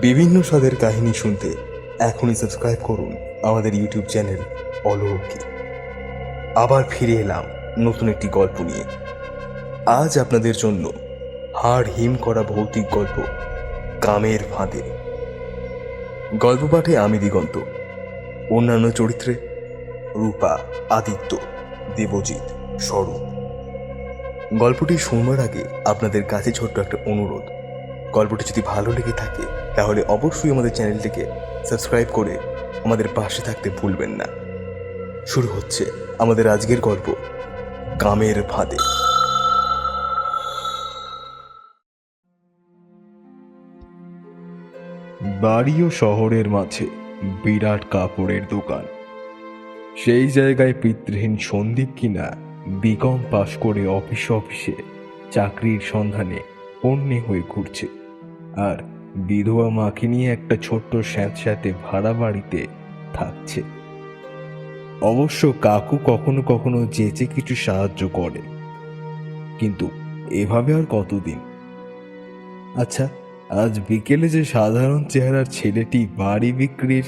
বিভিন্ন স্বাদের কাহিনী শুনতে এখনই সাবস্ক্রাইব করুন আমাদের ইউটিউব চ্যানেল অলৌকিক আবার ফিরে এলাম নতুন একটি গল্প নিয়ে। আজ আপনাদের জন্য হাড় হিম করা ভৌতিক গল্প কামের ফাঁদে। গল্প পাঠে আমি দিগন্ত, অন্যান্য চরিত্রে রূপা, আদিত্য, দেবজিৎ, স্বরূপ। গল্পটি শুনবার আগে আপনাদের কাছে ছোট্ট একটা অনুরোধ। গল্পটি যদি ভালো লেগে থাকে তাহলে অবশ্যই আমাদের চ্যানেলটিকে সাবস্ক্রাইব করে আমাদের পাশে থাকতে ভুলবেন না। শুরু হচ্ছে আমাদের আজকের গল্প, কামের ফাঁদে। বাড়ি ও শহরের মাঝে বিরাট কাপড়ের দোকান। সেই জায়গায় পিতৃহীন সন্দীপ কিনা বিকম পাশ করে অফিস অফিসে চাকরির সন্ধানে পণ্যে হয়ে ঘুরছে। আর বিধবা মাকে নিয়ে একটা ছোট্ট স্যাঁতস্যাঁতে ভাড়া বাড়িতে থাকছে। অবশ্য কাকু কখনো কখনো যেচে কিছু সাহায্য করে। কিন্তু এভাবে আর কতদিন? আচ্ছা আজ বিকেলে যে সাধারণ চেহারার ছেলেটি বাড়ি বিক্রির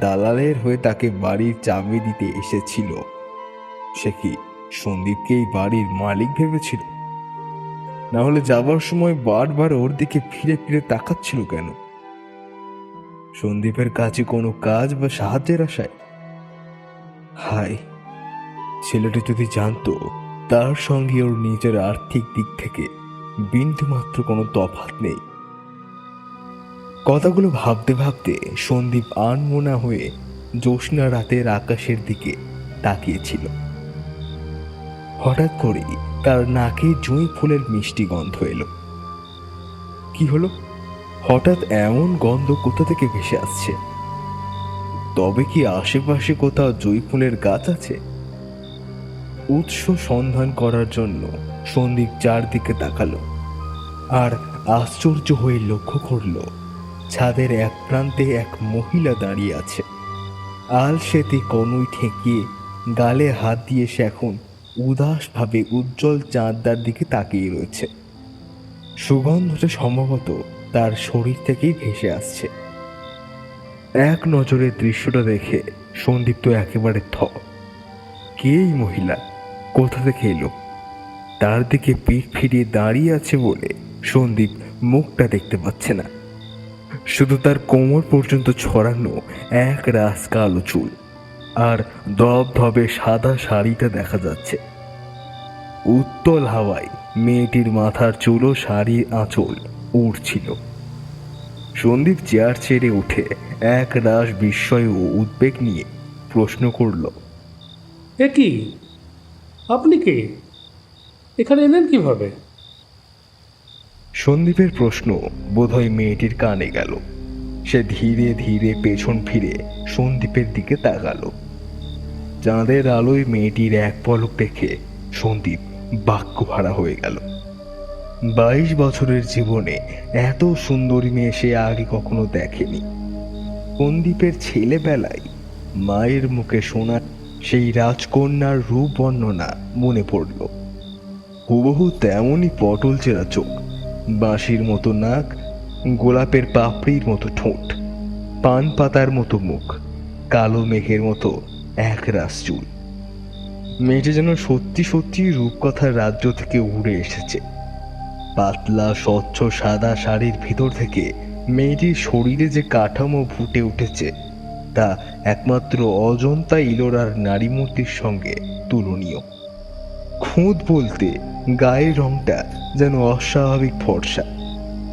দালালের হয়ে তাকে বাড়ির চাবি দিতে এসেছিল, সে কি সন্দীপকেই বাড়ির মালিক ভেবেছিল? না হলে যাবার সময় বারবার ওর দিকে ফিরে ফিরে তাকাচ্ছিল কেন? সন্দীপের কাছে কোনো কাজ বা সাহায্যের আশায়? হাই ছেলেটি যদি জানতো, তার সঙ্গে ওর নিজের আর্থিক দিক থেকে বিন্দু মাত্র কোনো তফাৎ নেই। কথাগুলো ভাবতে ভাবতে সন্দীপ আনমোনা হয়ে জ্যোৎস্না রাতের আকাশের দিকে তাকিয়েছিল। হঠাৎ করেই তার নাকে জুঁই ফুলের মিষ্টি গন্ধ এলো। কি হলো? হঠাৎ এমন গন্ধ কোথা থেকে ভেসে আসছে? তবে কি আশেপাশে কোথাও জুঁই ফুলের গাছ আছে? উৎস সন্ধান করার জন্য সন্দীপ চারদিকে তাকালো আর আশ্চর্য হয়ে লক্ষ্য করল, ছাদের এক প্রান্তে এক মহিলা দাঁড়িয়ে আছে। আলসেতে কনুই ঠেকিয়ে গালে হাত দিয়ে সে এখন উদাসভাবে উজ্জ্বল চাঁদদার দিকে তাকিয়ে রয়েছে। সুগন্ধটা সম্ভবত তার শরীর থেকেই ভেসে আসছে। এক নজরে দৃশ্যটা দেখে সন্দীপ তো একেবারে থ। কে এই মহিলা? কোথা থেকে এলো? তার দিকে পিঠ ফিরিয়ে দাঁড়িয়ে আছে বলে সন্দীপ মুখটা দেখতে পাচ্ছে না। শুধু তার কোমর পর্যন্ত ছড়ানো এক রাস কালো চুল। আর ধবে সাদা শাড়িটা দেখা যাচ্ছে। উত্তল হাওয়ায় মেয়েটির মাথার চুলো শাড়ির আঁচল উড়ছিল। সন্দীপ চেয়ার ছেড়ে উঠে এক রাস বিস্ময় ও উদ্বেগ নিয়ে প্রশ্ন করল এ কি? আপনি কে? এখানে এলেন কীভাবে? সন্দীপের প্রশ্ন বোধহয় মেয়েটির কানে গেল। সে ধীরে ধীরে পেছন ফিরে সন্দীপের দিকে তাকালো। চাঁদের আলোয় মেয়েটির এক পলক দেখে সন্দীপ বাক্য ভাড়া হয়ে গেল। বাইশ বছরের জীবনে এত সুন্দরী মেয়ে সে আগে কখনো দেখেনি। সন্দীপের ছেলেবেলায় মায়ের মুখে শোনা সেই রাজকন্যার রূপ বর্ণনা মনে পড়ল। হুবহু তেমনই পটল চেরা চোখ, বাঁশির মতো নাক, গোলাপের পাপড়ির মতো ঠোঁট, পান পাতার মতো মুখ, কালো মেঘের মতো এক রাস চুল। মেয়েটি যেন সত্যি সত্যি রূপকথার রাজ্য থেকে উড়ে এসেছে। পাতলা, স্বচ্ছ, সাদা শাড়ির ভিতর থেকে মেয়েটির শরীরে যে কাঠামো ফুটে উঠেছে, তা একমাত্র অজন্তা ইলোরার নারী মূর্তির সঙ্গে তুলনীয়। খুঁত বলতে গায়ের রংটা যেন অস্বাভাবিক ফর্সা,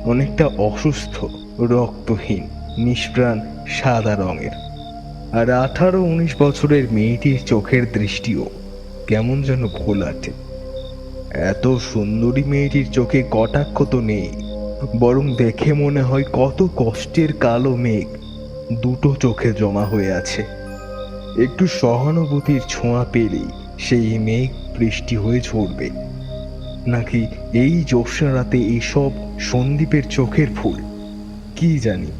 অনেকটা অসুস্থ, রক্তহীন, নিষ্প্রাণ, সাদা রঙের। আর আঠারো উনিশ বছরের মেয়েটির চোখের দৃষ্টিও কেমন যেন ঘোলাটে এত সুন্দরী মেয়েটির চোখে কটাক্ষ তো নেই, বরং দেখে মনে হয় কত কষ্টের কালো মেঘ দুটো চোখে জমা হয়ে আছে। একটু সহানুভূতির ছোঁয়া পেলেই সেই মেঘ বৃষ্টি হয়ে ঝরবে। নাকি এই জ্যোৎস্না রাতে এইসব সন্দীপের চোখের ফুল? কি জানি।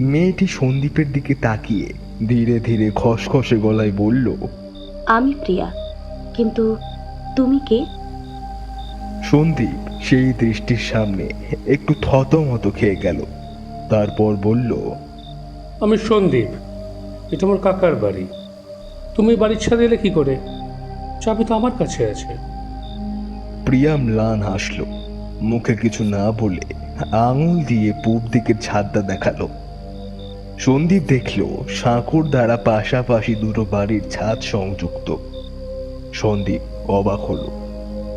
মেয়েটি সন্দীপের দিকে তাকিয়ে ধীরে ধীরে খসখসে গলায় বলল আমি প্রিয়া। কিন্তু তুমি কে? সন্দীপ সেই দৃষ্টির সামনে একটু থতমত খেয়ে গেল। তারপর বলল আমি সন্দীপ এটা আমার কাকার বাড়ি। তুমি বাড়ির ছাদে এলে কি করে? চাবি তো আমার কাছে আছে। প্রিয়া ম্লান হাসল। মুখে কিছু না বলে আঙুল দিয়ে পূব দিকের ছাদটা দেখাল। সন্দীপ দেখল, সাঁকুর দ্বারা পাশাপাশি দুটো বাড়ির ছাদ সংযুক্ত। সন্দীপ অবাক হলো।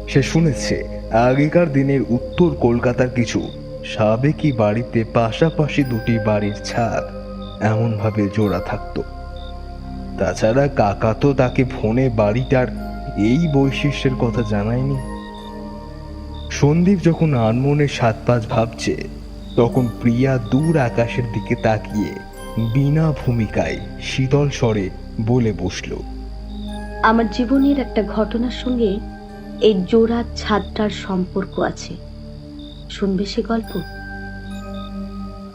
সে শুনেছে, আগেকার দিনের উত্তর কলকাতার কিছু সাবেকি বাড়িতে পাশাপাশি দুটি বাড়ির ছাদ এমনভাবে জোড়া থাকতো। তাছাড়া কাকা তো তাকে ফোনে বাড়িটার এই বৈশিষ্ট্যের কথা জানায়নি। সন্দীপ যখন আনমনে সাত পাঁচ ভাবছে তখন প্রিয়া দূর আকাশের দিকে তাকিয়ে বিনা ভূমিকায় শীতল স্বরে বলে বসল আমার জীবনের একটা ঘটনার সঙ্গে এই জোড়া ছাদটার সম্পর্ক আছে। শুনবে সে গল্প?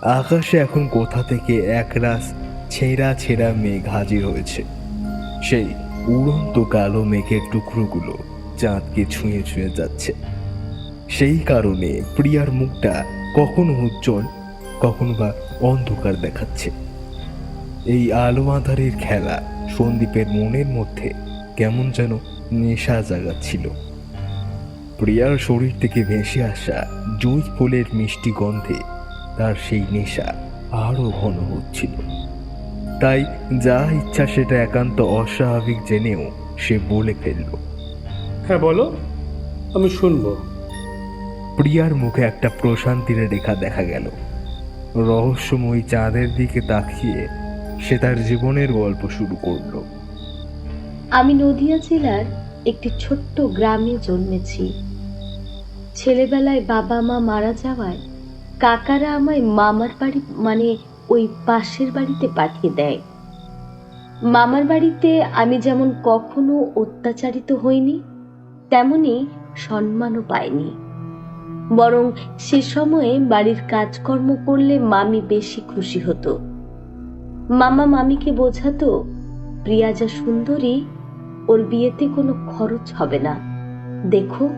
আকাশে এখন কোথা থেকে একরাশ ছেঁড়া ছেঁড়া মেঘ হাজির হয়েছে। সেই উড়ন্ত কালো মেঘের টুকরোগুলো চাঁদকে ছুঁয়ে ছুঁয়ে যাচ্ছে। সেই কারণে প্রিয়ার মুখটা কখনো উজ্জ্বল, কখনো বা অন্ধকার দেখাচ্ছে। এই আলো আধারের খেলা সন্দীপের মনের মধ্যে কেমন যেন নেশা জাগাচ্ছিল। প্রিয়ার শরীর থেকে ভেসে আসা জুঁই ফুলের মিষ্টি গন্ধে তার সেই নেশা আরও ঘন হচ্ছিল। তাই যা ইচ্ছা সেটা একান্ত অস্বাভাবিক জেনেও সে বলে ফেলল। হ্যাঁ বলো। আমি শুনব। প্রিয়ার মুখে একটা প্রশান্তির রেখা দেখা গেল। রহস্যময়ী চাঁদের দিকে তাকিয়ে সে তার জীবনের গল্প শুরু করল। আমি নদিয়া জেলার একটি ছোট্ট গ্রামে জন্মেছি। ছেলেবেলায় বাবা মা মারা যাওয়ায় কাকারা আমায় মামার বাড়ি মানে ওই পাশের বাড়িতে পাঠিয়ে দেয়। মামার বাড়িতে আমি যেমন কখনো অত্যাচারিত হইনি, তেমনি সম্মানও পাইনি। বরং সে সময়ে বাড়ির কাজকর্ম করলে মামি বেশি খুশি হতো। মামা মামিকে বোঝাতো, প্রিয়া যা সুন্দরী, ওর বিয়েতে কোনো খরচ হবে না। দেখো,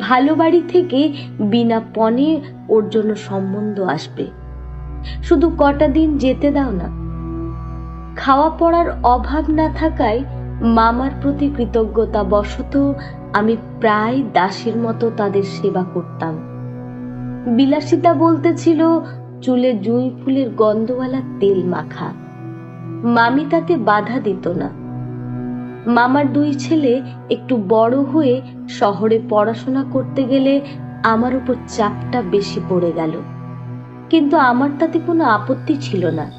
ভালো বাড়ি থেকে বিনা পণে ওর জন্য সম্বন্ধ আসবে। শুধু কটা দিন যেতে দাও না। খাওয়া পড়ার অভাব না থাকায় মামার প্রতি কৃতজ্ঞতা বশত আমি প্রায় দাসের মতো তাদের সেবা করতাম। বিলাসিতা বলতে ছিল চুলে জুঁই ফুলের গন্ধওয়ালা তেল মাখা। মামি তাতে বাধা দিত না। মামার দুই ছেলে একটু বড় হয়ে শহরে পড়াশোনা করতে গেলে আমার উপর চাপটা বেশি পড়ে গেল। কিন্তু আমার তাতে কোনো আপত্তি ছিল না।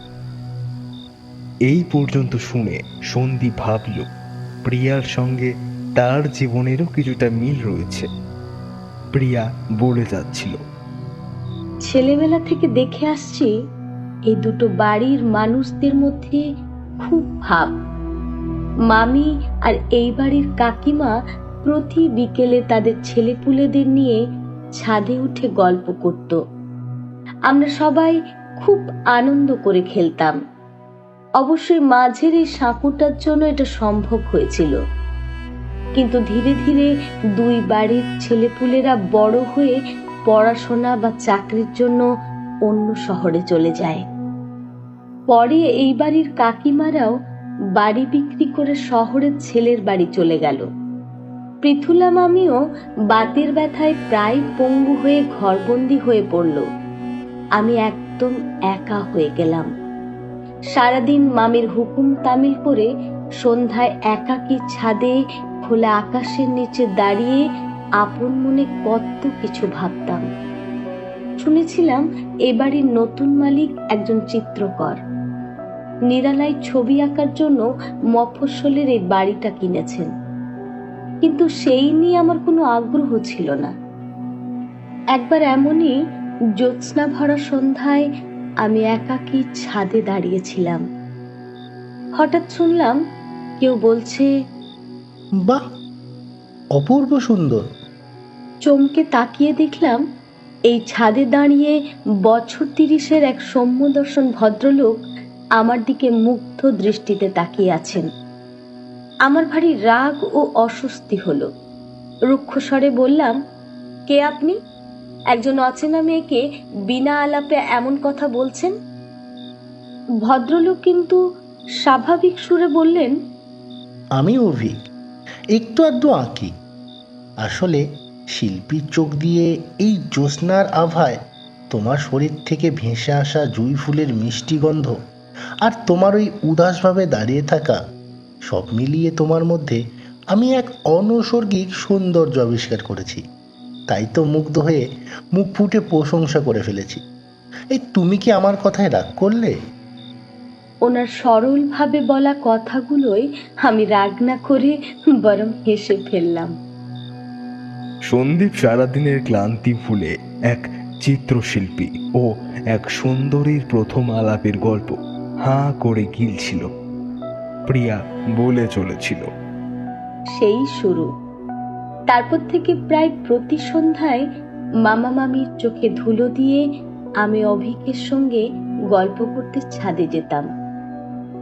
এই পর্যন্ত শুনে সন্দীপ ভাবল, প্রিয়ার সঙ্গে তার জীবনেরও কিছুটা মিল রয়েছে। প্রিয়া বলে যাচ্ছিল। ছেলেবেলা থেকে দেখে আসছি, এই দুটো বাড়ির মানুষদের মধ্যে খুব ভাব। মামি আর এই বাড়ির কাকিমা প্রতি বিকেলে তাদের ছেলেপুলেদের নিয়ে ছাদে উঠে গল্প করত। আমরা সবাই খুব আনন্দ করে খেলতাম। অবশ্যই মাঝের এই সাঁকুটার জন্য এটা সম্ভব হয়েছিল। কিন্তু ধীরে ধীরে দুই বাড়ির ছেলেপুলেরা বড় হয়ে পড়াশোনা বা চাকরির জন্য অন্য শহরে চলে যায়। পরে এই বাড়ির কাকিমারাও বাড়ি বিক্রি করে শহরের ছেলের বাড়ি চলে গেল। পৃথুলা মামিও বাতের ব্যথায় প্রায় পঙ্গু হয়ে ঘরবন্দি হয়ে পড়ল। আমি একদম একা হয়ে গেলাম। সারাদিন মামির হুকুম তামিল করে সন্ধ্যায় একাকী ছাদে খোলা আকাশের নিচে দাঁড়িয়ে আপন মনে কত কিছু ভাবতাম। শুনেছিলাম এ বাড়ির নতুন মালিক একজন চিত্রকর। নিরালায় ছবি আঁকার জন্য মফস্বলের এই বাড়িটা কিনেছেন। কিন্তু সেই নিয়ে আমার কোনো আগ্রহ ছিল না। একবার এমনই জ্যোৎস্না ভরা সন্ধ্যায় আমি একাকী ছাদে দাঁড়িয়েছিলাম। হঠাৎ শুনলাম কেউ বলছে বাহ অপূর্ব সুন্দর। চমকে তাকিয়ে দেখলাম এই ছাদে দাঁড়িয়ে বছর তিরিশের এক সৌম্যদর্শন ভদ্রলোক আমার দিকে মুগ্ধ দৃষ্টিতে তাকিয়ে আছেন। আমার ভারী রাগ ও অস্বস্তি হলো। রুক্ষ স্বরে বললাম কে আপনি? একজন অচেনা মেয়েকে বিনা আলাপে এমন কথা বলছেন? ভদ্রলোক কিন্তু স্বাভাবিক সুরে বললেন আমি অভিক একটু আধটু আঁকি। আসলে শিল্পীর চোখ দিয়ে এই জ্যোৎস্নার আভায় তোমার শরীর থেকে ভেসে আসা জুঁই ফুলের মিষ্টি গন্ধ আর তোমার ওই উদাসভাবে দাঁড়িয়ে থাকা সব মিলিয়ে তোমার মধ্যে আমি এক অনৈসর্গিক সৌন্দর্য আবিষ্কার করেছি। তাই তো মুগ্ধ হয়ে মুখ ফুটে প্রশংসা করে ফেলেছি। এই তুমি কি আমার কথায় রাগ করলে? ওনার সরলভাবে বলা কথাগুলোই আমি রাগ না করে বরং হেসে ফেললাম। সন্দীপ সারাদিনের ক্লান্তি ভুলে এক চিত্রশিল্পী ও এক সুন্দরীর প্রথম আলাপের গল্প হাঁ করে গিলছিল। প্রিয়া বলে চলেছিল। সেই শুরু। তারপর থেকে প্রায় প্রতি সন্ধ্যায় মামা মামির চোখে ধুলো দিয়ে আমি অভিকের সঙ্গে গল্প করতে ছাদে যেতাম।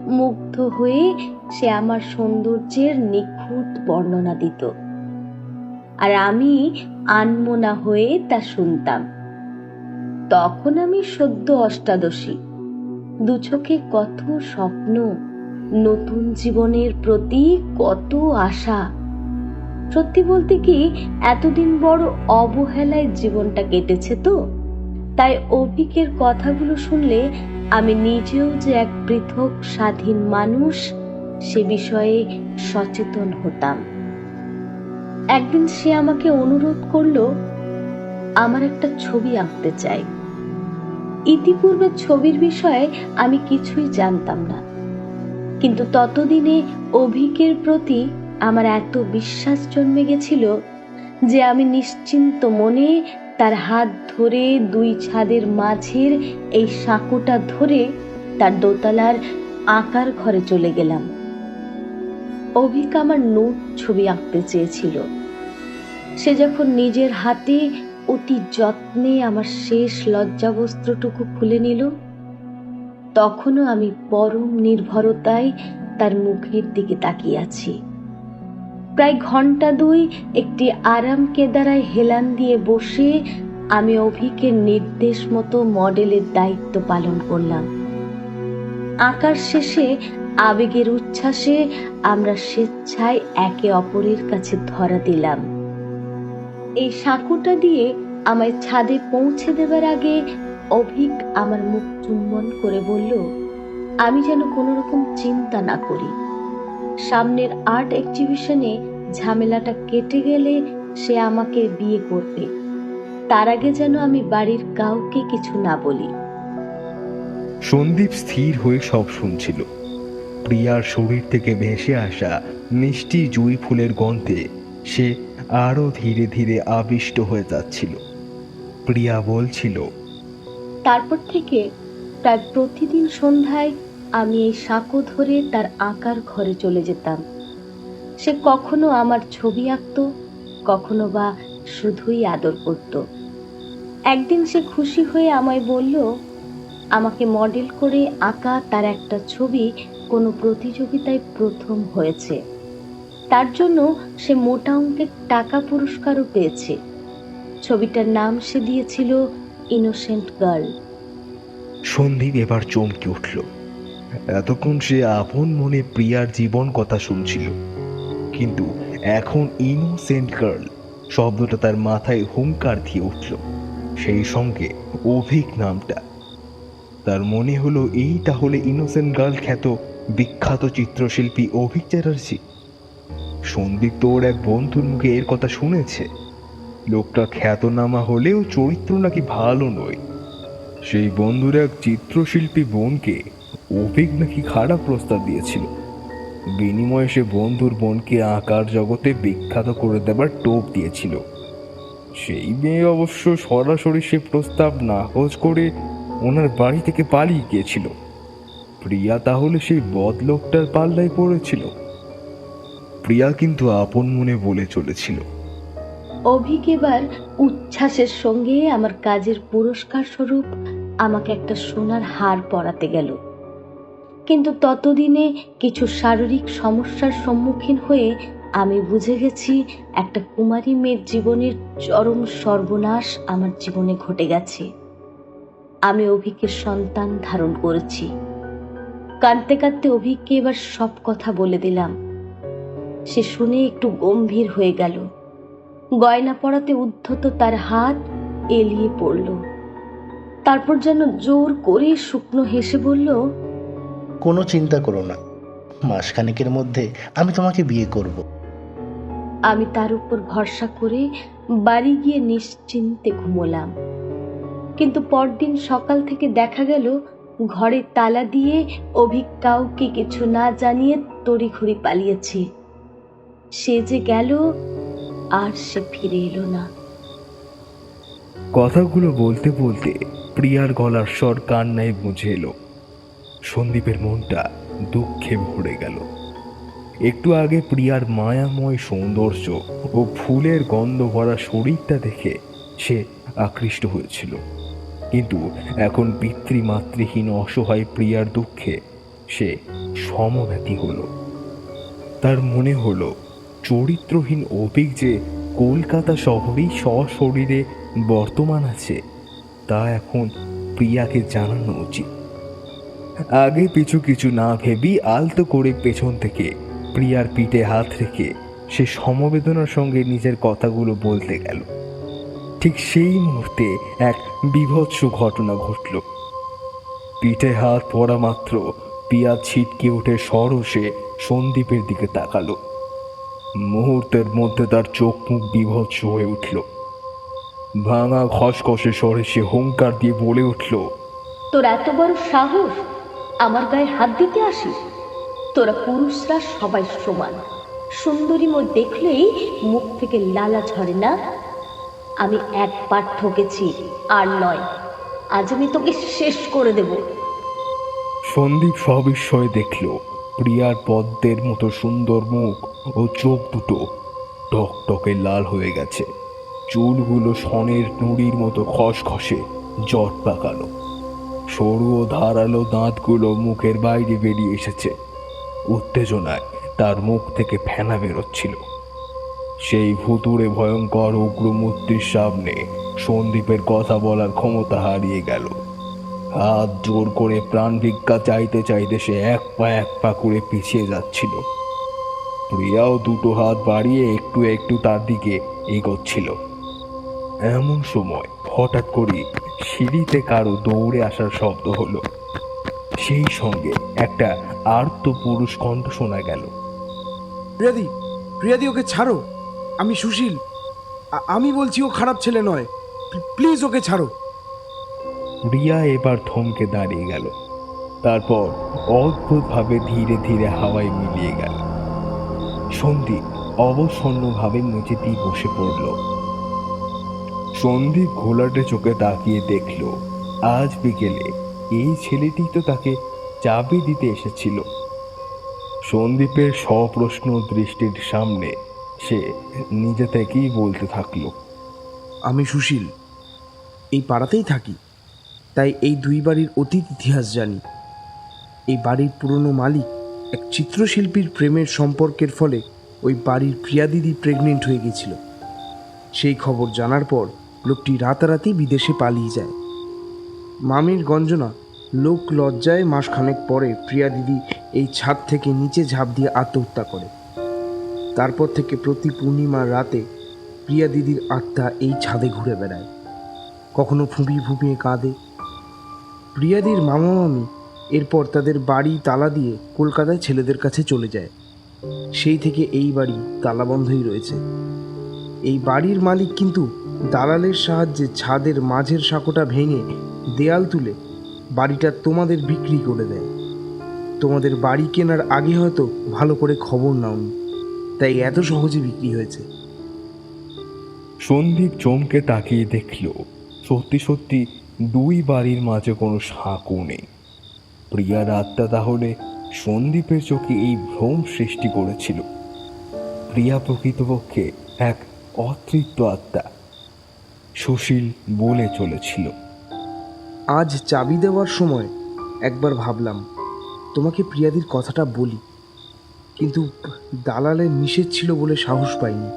মুগ্ধ হয়ে সে আমার সৌন্দর্যের নিখুঁত বর্ণনা দিত। আর আমি আনমনা হয়ে তা শুনতাম। তখন আমি সদ্য অষ্টাদশী। দু চোখে কত স্বপ্ন, নতুন জীবনের প্রতি কত আশা। সত্যি বলতে কি, এতদিন বড় অবহেলায় জীবনটা কেটেছে তো। তাই অভিকের কথাগুলো শুনলে আমি নিজেও যে এক পৃথক স্বাধীন মানুষ, সে বিষয়ে সচেতন হতাম। একদিন সে আমাকে অনুরোধ করল, আমার একটা ছবি আঁকতে চাই। ইতিপূর্বে ছবির বিষয়ে আমি কিছুই জানতাম না। কিন্তু ততদিনে অভিকের প্রতি আমার এত বিশ্বাস জন্মে গেছিল যে আমি নিশ্চিন্ত মনে তার হাত ধরে দুই ছাদের মাঝের এই সাঁকোটা ধরে তার দোতলার আঁকার ঘরে চলে গেলাম। অভিক আমার নোট ছবি আঁকতে চেয়েছিল। সে যখন নিজের হাতে অতি যত্নে আমার শেষ লজ্জাবস্ত্রটুকু খুলে নিল, তখনও আমি পরম নির্ভরতায় তার মুখের দিকে তাকিয়ে আছি। প্রায় ঘণ্টা দুই একটি আরাম কেদারায় হেলান দিয়ে বসে আমি অভিকের নির্দেশ মতো মডেলের দায়িত্ব পালন করলাম। আঁকার শেষে আবেগের উচ্ছ্বাসে আমরা স্বেচ্ছায় একে অপরের কাছে ধরা দিলাম। এই সাঁকুটা দিয়ে আমায় ছাদে পৌঁছে দেবার আগে অভিক আমার মুখ চুম্বন করে বলল, আমি যেন কোনো রকম চিন্তা না করি। সামনের আর্ট এক্সিবিশনে ঝামেলাটা কেটে গেলে সে আমাকে বিয়ে করবে। তার আগে যেন আমি বাড়ির কাউকে কিছু না বলি। সন্দীপ স্থির হয়ে সব শুনছিল। প্রিয়ার শরীর থেকে ভেসে আসা মিষ্টি জুঁই ফুলের গন্ধে সে আরও ধীরে ধীরে আবিষ্ট হয়ে যাচ্ছিল। প্রিয়া বলছিল তারপর থেকে প্রায় প্রতিদিন সন্ধ্যায় আমি এই সাঁকো ধরে তার আঁকার ঘরে চলে যেতাম। সে কখনো আমার ছবি আঁকত, কখনো বা শুধুই আদর করত। একদিন সে খুশি হয়ে আমায় বলল, আমাকে মডেল করে আঁকা তার একটা ছবি কোনো প্রতিযোগিতায় প্রথম হয়েছে। তার জন্য সে মোটা অঙ্কের টাকা পুরস্কারও পেয়েছে। ছবিটার নাম সে দিয়েছিল ইনোসেন্ট গার্ল সন্দীপ এবার চমকে উঠল। এতক্ষণ সে আপন মনে প্রিয়ার জীবন কথা শুনছিল। কিন্তু এখন ইনোসেন্ট গার্ল শব্দটা তার মাথায় হুঙ্কার দিয়ে উঠল। সেই সঙ্গে অভিক নামটা। তার মনে হলো এই তাহলে ইনোসেন্ট গার্ল খ্যাত বিখ্যাত চিত্রশিল্পী অভিক চ্যাটার্জি। সন্দীপ তো ওর এক বন্ধুর মুখে এর কথা শুনেছে। লোকটা খ্যাতনামা হলেও চরিত্র নাকি ভালো নয়। সেই বন্ধুর এক চিত্রশিল্পী বোনকে অভিক নাকি খারাপ প্রস্তাব দিয়েছিল। বিনিময়ে সে বন্ধুর বোনকে আঁকার জগতে বিখ্যাত করে দেবার টোপ দিয়েছিল। সেই মেয়ে অবশ্য সরাসরি সে প্রস্তাব নাকচ করে ওনার বাড়ি থেকে পালিয়ে গিয়েছিল। প্রিয়া তাহলে সেই বদলোকটার পাল্লায় পড়েছিল। প্রিয়া কিন্তু আপন মনে বলে চলেছিল। অভিক এবার উচ্ছ্বাসের সঙ্গে আমার কাজের পুরস্কার স্বরূপ আমাকে একটা সোনার হার পরাতে গেল। কিন্তু ততদিনে কিছু শারীরিক সমস্যার সম্মুখীন হয়ে আমি বুঝে গেছি একটা কুমারী মেয়ের জীবনের চরম সর্বনাশ আমার জীবনে ঘটে গেছে। আমি অভিকের সন্তান ধারণ করেছি। কাঁদতে কাঁদতে অভিককে এবার সব কথা বলে দিলাম। সে শুনে একটু গম্ভীর হয়ে গেল। গয়না পড়াতে উদ্ধত তার হাত এলিয়ে পড়ল। তারপর যেন জোর করে শুকনো হেসে বলল কোনো চিন্তা করো না। মাসখানেকের মধ্যে আমি তোমাকে বিয়ে করব। আমি তার উপর ভরসা করে বাড়ি গিয়ে নিশ্চিন্তে ঘুমোলাম। কিন্তু পরদিন সকাল থেকে দেখা গেল ঘরে তালা দিয়ে অভিক কাউকে কিছু না জানিয়ে তড়িঘড়ি পালিয়েছে। সে যে গেল আর সে ফিরে এলো না। কথাগুলো বলতে বলতে প্রিয়ার গলার স্বর কান্নায় বুঝে এলো। সন্দীপের মনটা দুঃখে ভরে গেল। একটু আগে প্রিয়ার মায়াময় সৌন্দর্য ও ফুলের গন্ধ ভরা শরীরটা দেখে সে আকৃষ্ট হয়েছিল। কিন্তু এখন পিতৃমাতৃহীন অসহায় প্রিয়ার দুঃখে সে সমব্যথী হলো। তার মনে হলো, চরিত্রহীন অভিক যে কলকাতা শহরেই সশরীরে বর্তমান আছে, তা এখন প্রিয়াকে জানানো উচিত। আগে পিছু কিছু না ভেবি আলতো করে পেছন থেকে প্রিয়ার পিঠে হাত রেখে সে সমবেদনার সঙ্গে নিজের কথাগুলো বলতে গেল। ঠিক সেই মুহূর্তে এক বিভৎস ঘটনা ঘটল। পিঠে হাত পড়া মাত্র পিয়া ছিটকে উঠে সরসে সন্দীপের দিকে তাকালো। মুহূর্তের মধ্যে তার চোখ মুখ বিভৎস হয়ে উঠল। ভাঙা খসখসে স্বরে সে হুঙ্কার দিয়ে বলে উঠল, তোর এত বড় সাহস? আমার গায়ে হাত দিতে আসিস? তোরা পুরুষরা সবাই সমান। সুন্দরী মোর দেখলেই মুখ থেকে লালা ঝরে না? আমি একবার ঠকেছি, আর নয়, আজ আমি তোকে শেষ করে দেব। সন্দীপ সবিস্ময়ে দেখল, প্রিয়ার পদ্মের মতো সুন্দর মুখ ও চোখ দুটো টকটকে লাল হয়ে গেছে। চুলগুলো সনের নুড়ির মতো খসখসে, জট পাকালো। সরু ও ধারালো দাঁতগুলো মুখের বাইরে বেরিয়ে এসেছে। উত্তেজনায় তার মুখ থেকে ফেনা বেরোচ্ছিল। সেই ভুতুড়ে ভয়ঙ্কর উগ্রমূর্তির সামনে সন্দীপের কথা বলার ক্ষমতা হারিয়ে গেল। হাত জোর করে প্রাণ ভিক্ষা চাইতে চাইতে সে এক পা এক পা করে পিছিয়ে যাচ্ছিল। প্রিয়াও দুটো হাত বাড়িয়ে একটু একটু তার দিকে এগোচ্ছিল। এমন সময় হঠাৎ করে সিঁড়িতে কারও দৌড়ে আসার শব্দ হলো। সেই সঙ্গে একটা আর্ত পুরুষ কণ্ঠ শোনা গেল। প্রিয়াদি প্রিয়াদি ওকে ছাড়ো। আমি সুশীল। আমি বলছি ও খারাপ ছেলে নয়। প্লিজ ওকে ছাড়ো। রিয়া এবার থমকে দাঁড়িয়ে গেল। তারপর অদ্ভুতভাবে ধীরে ধীরে হাওয়ায় মিলিয়ে গেল। সন্দীপ অবসন্নভাবে মেঝেতেই বসে পড়ল। সন্দীপ ঘোলাটে চোখে তাকিয়ে দেখল, আজ বিকেলে এই ছেলেটি তো তাকে চাবি দিতে এসেছিল। সন্দীপের সপ্রশ্ন দৃষ্টির সামনে সে নিজে থেকেই বলতে থাকল, আমি সুশীল, এই পাড়াতেই থাকি, তাই এই দুই বাড়ির অতীত ইতিহাস জানি। এই বাড়ির পুরনো মালিক এক চিত্রশিল্পীর প্রেমের সম্পর্কের ফলে ওই বাড়ির প্রিয়া দিদি প্রেগনেন্ট হয়ে গেছিল সেই খবর জানার পর লোকটি রাতারাতি বিদেশে পালিয়ে যায়। মামির গঞ্জনা লোক লজ্জায় মাসখানেক পরে প্রিয়া দিদি এই ছাদ থেকে নিচে ঝাঁপ দিয়ে আত্মহত্যা করে। তারপর থেকে প্রতি পূর্ণিমার রাতে প্রিয়া দিদির আত্মা এই ছাদে ঘুরে বেড়ায়। কখনো ফুঁপিয়ে ফুঁপিয়ে কাঁদে। প্রিয়াদির মামা মামি এরপর তাদের বাড়ি তালা দিয়ে কলকাতায় ছেলেদের কাছে চলে যায়। সেই থেকে এই বাড়ি তালাবন্ধই রয়েছে। এই বাড়ির মালিক কিন্তু দালালের সাহায্যে ছাদের মাঝের সাঁকোটা ভেঙে দেয়াল তুলে বাড়িটা তোমাদের বিক্রি করে দেয়। তোমাদের বাড়ি কেনার আগে হয়তো ভালো করে খবর নাওনি, তাই এত সহজে বিক্রি হয়েছে। সন্দীপ চমকে তাকিয়ে দেখল, সত্যি সত্যি দুই বাড়ির মাঝে কোনো সাঁকো নেই। প্রিয়ার আত্মা তাহলে সন্দীপের চোখে এই ভ্রম সৃষ্টি করেছিল। প্রিয়া প্রকৃতপক্ষে এক অতৃপ্ত আত্মা সুশীল বলে চলেছিল। আজ চাবি দেওয়ার সময় একবার ভাবলাম, তোমাকে প্রিয়াদির কথাটা বলি। কিন্তু দালালের নিষেধ ছিল বলে সাহস পাইনি।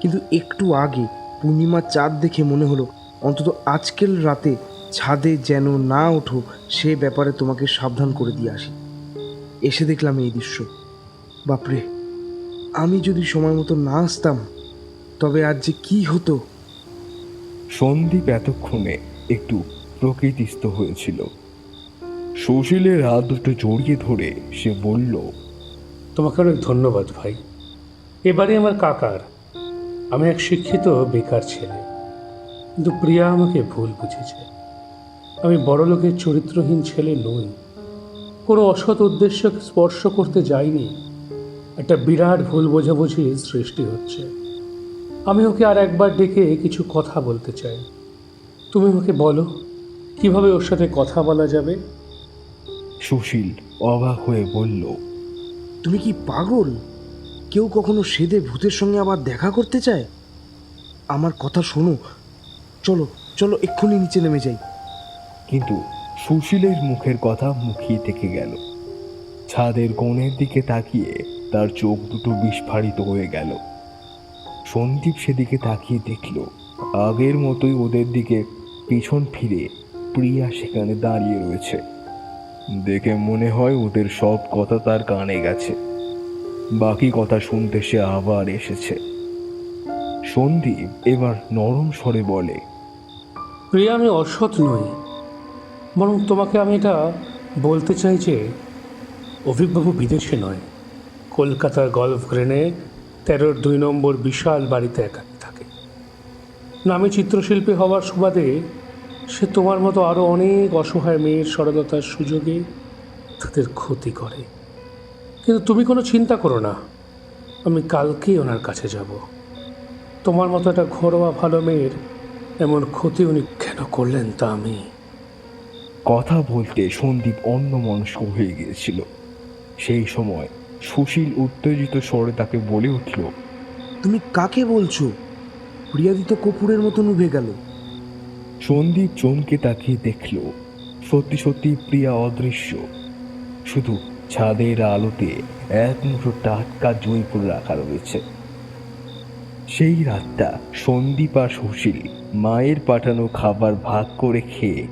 কিন্তু একটু আগে পূর্ণিমার চাঁদ দেখে মনে হলো, অন্তত আজকের রাতে ছাদে যেন না ওঠো, সে ব্যাপারে তোমাকে সাবধান করে দিয়ে আসি। এসে দেখলাম এই দৃশ্য। বাপরে, আমি যদি সময় মতো না আসতাম তবে আজ যে কি হতো? সন্দীপ এতক্ষণে একটু প্রকৃতিস্থ হয়েছিল। সুশীলের হাত দুটো জড়িয়ে ধরে সে বলল তোমাকে অনেক ধন্যবাদ ভাই। এবারে আমার কাকার। আমি এক শিক্ষিত বেকার ছেলে। কিন্তু প্রিয়া আমাকে ভুল বুঝেছে। আমি বড় লোকের চরিত্রহীন ছেলে নই। কোনো অসৎ উদ্দেশ্যকে স্পর্শ করতে যাইনি। একটা বিরাট ভুল বোঝাবুঝির সৃষ্টি হচ্ছে। আমি ওকে আর একবার ডেকে কিছু কথা বলতে চাই। তুমি ওকে বলো কীভাবে ওর সাথে কথা বলা যাবে? সুশীল অবাক হয়ে বলল তুমি কি পাগল? কেউ কখনো সেদে ভূতের সঙ্গে আবার দেখা করতে চায়? আমার কথা শোনো। চলো চলো এক্ষুনি নিচে নেমে যাই। কিন্তু সুশীলের মুখের কথা মুখিয়ে থেকে গেল। ছাদের কোণের দিকে তাকিয়ে তার চোখ দুটো বিস্ফারিত হয়ে গেল। সন্দীপ সেদিকে তাকিয়ে দেখল। আগের মতোই ওদের দিকে পিছন ফিরে প্রিয়া সেখানে দাঁড়িয়ে রয়েছে। দেখে মনে হয় ওদের সব কথা তার কানে গেছে। বাকি কথা শুনতে সে আবার এসেছে। সন্দীপ এবার নরম স্বরে বলে, প্রিয়া, আমি অসৎ নই। বরং তোমাকে আমি এটা বলতে চাই যে অভিকবাবু বিদেশে নয়। কলকাতার গল্ফ গ্রেনে তেরোর দুই নম্বর বিশাল বাড়িতে একাকি থাকে। নামে চিত্রশিল্পী হওয়ার সুবাদে সে তোমার মতো আরও অনেক অসহায় মেয়ের সরলতার সুযোগে তাদের ক্ষতি করে। কিন্তু তুমি কোনো চিন্তা করো না, আমি কালকেই ওনার কাছে যাব। তোমার মতো একটা ঘরোয়া ভালো মেয়ের এমন ক্ষতি উনি কেন করলেন তা আমি কথা বলতে সন্দীপ অন্য মনস্ক হয়ে গিয়েছিল। সেই সময় সুশীল উত্তেজিত স্বরে তাকে বলে উঠল তুমি কাকে বলছো? প্রিয়াদিত কপুরের মতন উঠে গেল। সন্দীপ চমকে তাকিয়ে দেখল সত্যি সত্যি প্রিয়া অদৃশ্য। শুধু ছাদের আলোতে এক মুঠো টাটকা জয়পুর রাখা রয়েছে। সেই রাতটা সন্দীপ আর সুশীল মায়ের পাঠানো খাবার ভাগ করে খেয়ে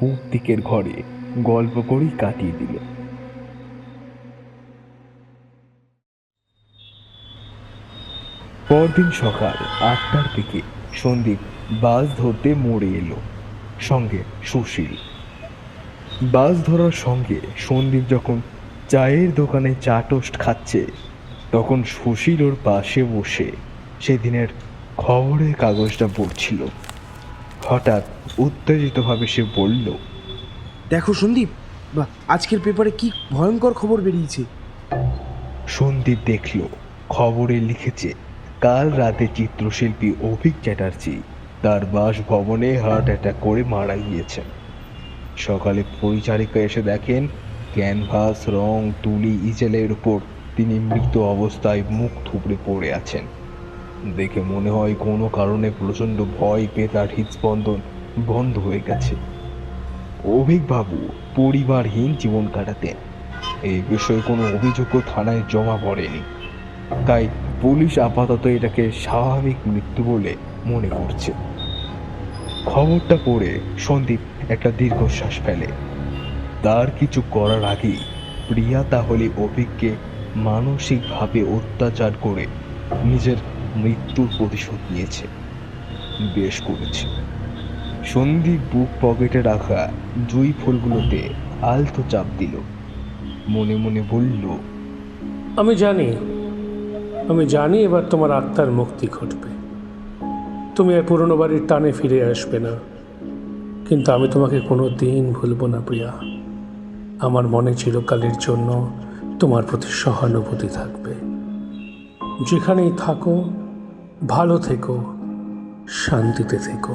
পূব দিকের ঘরে গল্প করেই কাটিয়ে দিল। পরদিন সকাল আটটার দিকে সন্দীপ বাস ধরতে মোড়ে এলো সঙ্গে সুশীল। বাস ধরার সঙ্গে সন্দীপ যখন চায়ের দোকানে চা টোস্ট খাচ্ছে তখন সুশীল ওর পাশে বসে সেদিনের খবরের কাগজটা পড়ছিল। হঠাৎ উত্তেজিতভাবে সে বলল দেখো সন্দীপ আজকের পেপারে কি ভয়ঙ্কর খবর বেরিয়েছে? সন্দীপ দেখল খবরে লিখেছে কাল রাতে চিত্রশিল্পী অভিক চ্যাটার্জি তার বাসভবনে হার্ট অ্যাটাক করে মারা গিয়েছেন। সকালে পরিচারিকা এসে দেখেন, ক্যানভাস, রং, তুলি, ইজেলের উপর তিনি মৃত অবস্থায় মুখ থুবড়ে পড়ে আছেন। দেখে মনে হয় কোনো কারণে প্রচণ্ড ভয় পেয়ে তার হৃদস্পন্দন বন্ধ হয়ে গেছে। অভিকবাবু পরিবারহীন জীবন কাটাতেন। এই বিষয়ে কোনো অভিযোগও থানায় জমা পড়েনি। তাই পুলিশ আপাতত এটাকে স্বাভাবিক মৃত্যু বলে মনে করছে। খবরটা পড়ে সন্দীপ একটা দীর্ঘশ্বাস ফেলে। তার কিছু করার আগেই প্রিয়া তাহলে অভিককে মানসিকভাবে অত্যাচার করে নিজের মৃত্যুর প্রতিশোধ নিয়েছে, বেশ করেছে। সন্দীপ বুক পকেটে রাখা জুই ফুলগুলোতে আলতো চাপ দিল। মনে মনে বলল, আমি জানি আমি জানি এবার তোমার আত্মার মুক্তি ঘটবে। তুমি আর পুরনো বাড়ির টানে ফিরে আসবে না। কিন্তু আমি তোমাকে কোনো দিন ভুলবো না প্রিয়া। আমার মনে চিরকালের জন্য তোমার প্রতি সহানুভূতি থাকবে। যেখানেই থাকো, ভালো থেকো, শান্তিতে থেকো।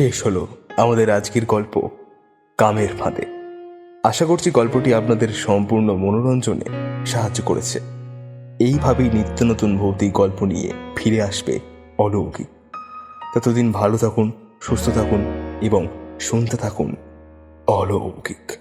শেষ হলো আমাদের আজকের গল্প কামের ফাঁদে। আশা করছি গল্পটি আপনাদের সম্পূর্ণ মনোরঞ্জনে সাহায্য করেছে। এইভাবেই নিত্য নতুন ভৌতিক গল্প নিয়ে ফিরে আসবে অলৌকিক। ততদিন ভালো থাকুন, সুস্থ থাকুন এবং শুনতে থাকুন অলৌকিক।